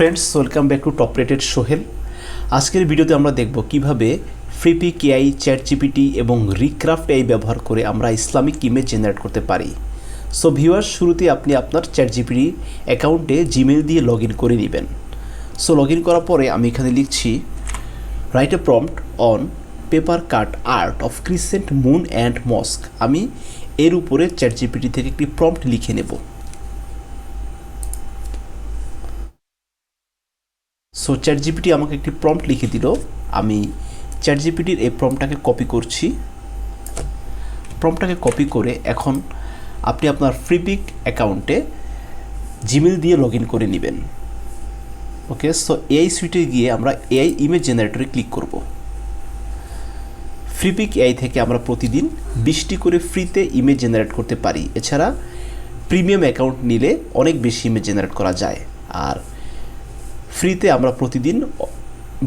Friends welcome back to top rated Sohel আজকের ভিডিওতে আমরা দেখব কীভাবে ফ্রিপি কেআই চ্যাট জিপিটি এবং রিক্রাফট এআই ব্যবহার করে আমরা ইসলামিক ইমেজ জেনারেট করতে পারি। সো ভিউয়ার শুরুতে আপনি আপনার চ্যাট জিপিটি অ্যাকাউন্টে জিমেল দিয়ে লগ ইন করে নেবেন। সো লগ ইন করার পরে আমি এখানে লিখছি write a prompt on paper cut art of crescent moon and mosque আমি এর উপরে চ্যাট জিপিটি থেকে একটি প্রম্পট লিখে নেব। সো চ্যাট জিপিটি আমাকে একটি প্রম্পট লিখে দিল। আমি চ্যাট জিপিটির এই প্রম্পটটাকে কপি করছি। প্রম্পটটাকে কপি করে এখন আপনি আপনার ফ্রিপিক অ্যাকাউন্টে জিমেল দিয়ে লগ ইন করে নেবেন। ওকে সো এআই সুইটে গিয়ে আমরা এআই ইমেজ জেনারেটরে ক্লিক করব। ফ্রিপিক এআই থেকে আমরা প্রতিদিন বিশটি করে ফ্রিতে ইমেজ জেনারেট করতে পারি। এছাড়া প্রিমিয়াম অ্যাকাউন্ট নিলে অনেক বেশি ইমেজ জেনারেট করা যায়। আর ফ্রিতে আমরা প্রতিদিন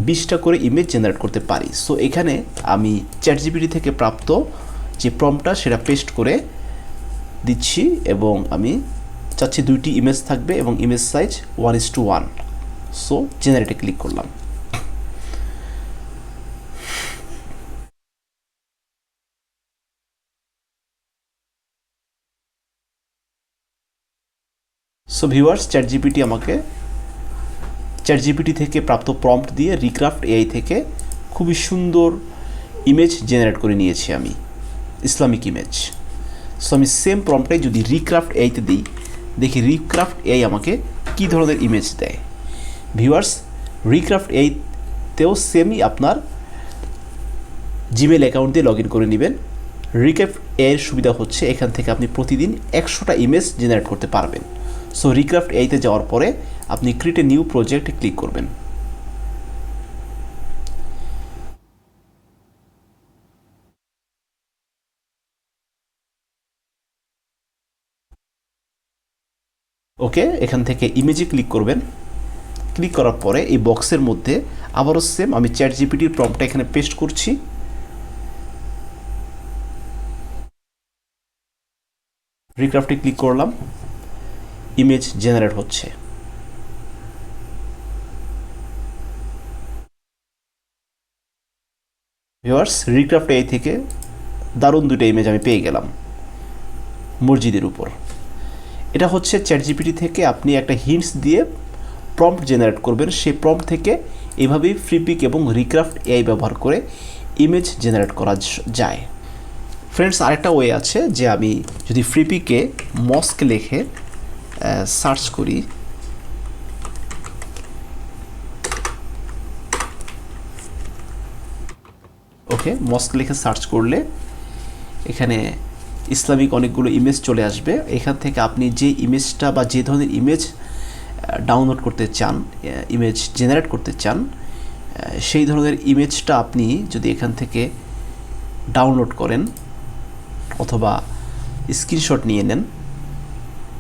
বিশটা করে ইমেজ জেনারেট করতে পারি। সো এখানে আমি চ্যাট জিপিটি থেকে প্রাপ্ত যে প্রমটা সেটা পেস্ট করে দিচ্ছি এবং আমি চাচ্ছি দুইটি ইমেজ থাকবে এবং image size one is to one so জেনারেটে click করলাম। সো ভিউয়ার্স চ্যাট জিপিটি আমাকে চ্যাট জিপিটি থেকে প্রাপ্ত প্রম্পট দিয়ে রিক্রাফট এআই থেকে খুবই সুন্দর ইমেজ জেনারেট করে নিয়েছি আমি, ইসলামিক ইমেজ সো আমি সেম প্রম্পটাই যদি রিক্রাফট এআইতে দিই, দেখি রিক্রাফট এআই আমাকে কী ধরনের ইমেজ দেয়। ভিউয়ার্স রিক্রাফট এআইতেও সেমই আপনার জিমেল অ্যাকাউন্ট দিয়ে লগ ইন করে নেবেন। রিক্রাফট এর সুবিধা হচ্ছে এখান থেকে আপনি প্রতিদিন একশোটা ইমেজ জেনারেট করতে পারবেন। সো রিক্রাফট এইতে যাওয়ার পরে আপনি ক্রিয়েট এ নিউ প্রজেক্টে ক্লিক করবেন। ওকে এখান থেকে ইমেজে ক্লিক করবেন। ক্লিক করার পরে এই বক্সের মধ্যে আবারও সেম আমি চ্যাট জিপিটির প্রম্পটা এখানে পেস্ট করছি। রিক্রাফটে ক্লিক করলাম। ইমেজ জেনারেট হচ্ছে। ভিওয়ার্স রিক্রাফট এই থেকে দারুণ দুটো ইমেজ আমি পেয়ে গেলাম মসজিদের উপর। এটা হচ্ছে চ্যাট জিপিটি থেকে আপনি একটা হিন্টস দিয়ে প্রম্পট জেনারেট করবেন। সেই প্রম্পট থেকে এভাবেই ফ্রিপিক এবং রিক্রাফট এআই ব্যবহার করে ইমেজ জেনারেট করা যায়। ফ্রেন্ডস আরেকটা ওয়ে আছে যে আমি যদি ফ্রিপিকে মস্ক লেখে সার্চ করি। ওকে মস্ক লিখে সার্চ করলে এখানে ইসলামিক অনেকগুলো ইমেজ চলে আসবে। এখান থেকে আপনি যে ইমেজটা বা যে ধরনের ইমেজ ডাউনলোড করতে চান ইমেজ জেনারেট করতে চান সেই ধরনের ইমেজটা আপনি যদি এখান থেকে ডাউনলোড করেন অথবা স্ক্রিনশট নিয়ে নেন।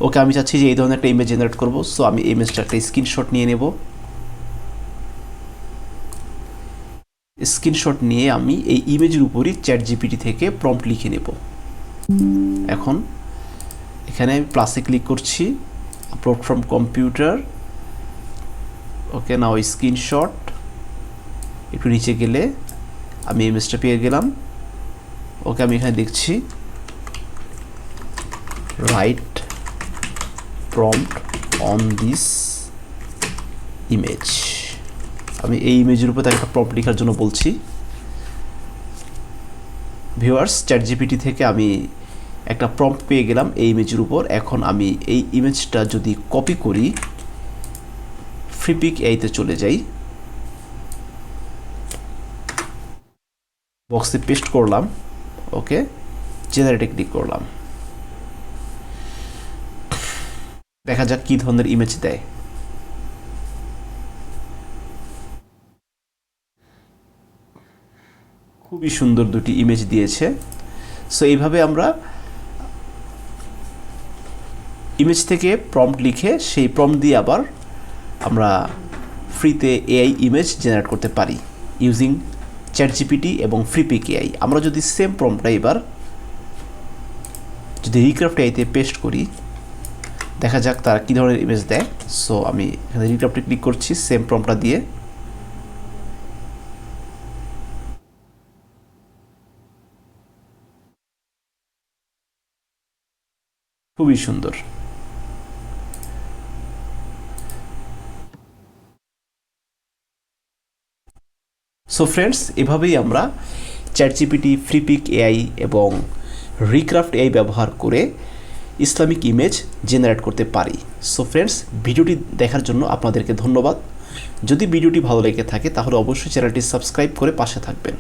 ওকে, আমি চাচ্ছি যে এই ধরনের একটা ইমেজ জেনারেট করব সো আমি ইমেজটা একটা স্ক্রিনশট নিয়ে নেব। স্ক্রিনশট নিয়ে আমি এই ইমেজের উপরই চ্যাট জিপিটি থেকে প্রম্পট লিখে নেব। এখন এখানে আমি প্লাসে ক্লিক করছি upload from computer okay now screenshot একটু নিচে গেলে আমি ইমেজটা পেয়ে গেলাম। ওকে আমি এখানে দেখছি write prompt on this image আমি এই ইমেজের উপর তাকে একটা প্রম্পট লেখার জন্য বলছি। ভিউয়ার্স চ্যাট জিপিটি থেকে আমি একটা প্রম্পট পেয়ে গেলাম এই ইমেজের উপর। এখন আমি এই ইমেজটা যদি কপি করি ফ্রিপিক এইতে চলে যাই। বক্সে পেস্ট করলাম ওকে জেনারেটে ক্লিক করলাম। দেখা যাক কী ধরনের ইমেজ দেয়। খুবই সুন্দর দুটি ইমেজ দিয়েছে। সো এইভাবে আমরা ইমেজ থেকে প্রম্পট লিখে সেই প্রম্পট দিয়ে আবার আমরা ফ্রিতে এআই ইমেজ জেনারেট করতে পারি ইউজিং চ্যাট জিপিটি এবং ফ্রিপিক এআই আমরা যদি সেম প্রম্পটটা এবার যদি রিক্রাফট এআইতে পেস্ট করি, দেখা যাক তারা কী ধরনের ইমেজ দেয়। সো আমি এখানে রিক্রাফটে ক্লিক করছি সেম প্রমটা দিয়ে। খুবই সুন্দর। সো ফ্রেন্ডস এভাবেই আমরা চ্যাট জিপিটি ফ্রিপিক এআই এবং রিক্রাফট এআই ব্যবহার করে ইসলামিক ইমেজ জেনারেট করতে পারি। সো ফ্রেন্ডস ভিডিওটি দেখার জন্য আপনাদেরকে ধন্যবাদ। যদি ভিডিওটি ভালো লেগে থাকে, তাহলে অবশ্যই চ্যানেলটি সাবস্ক্রাইব করে পাশে থাকবেন।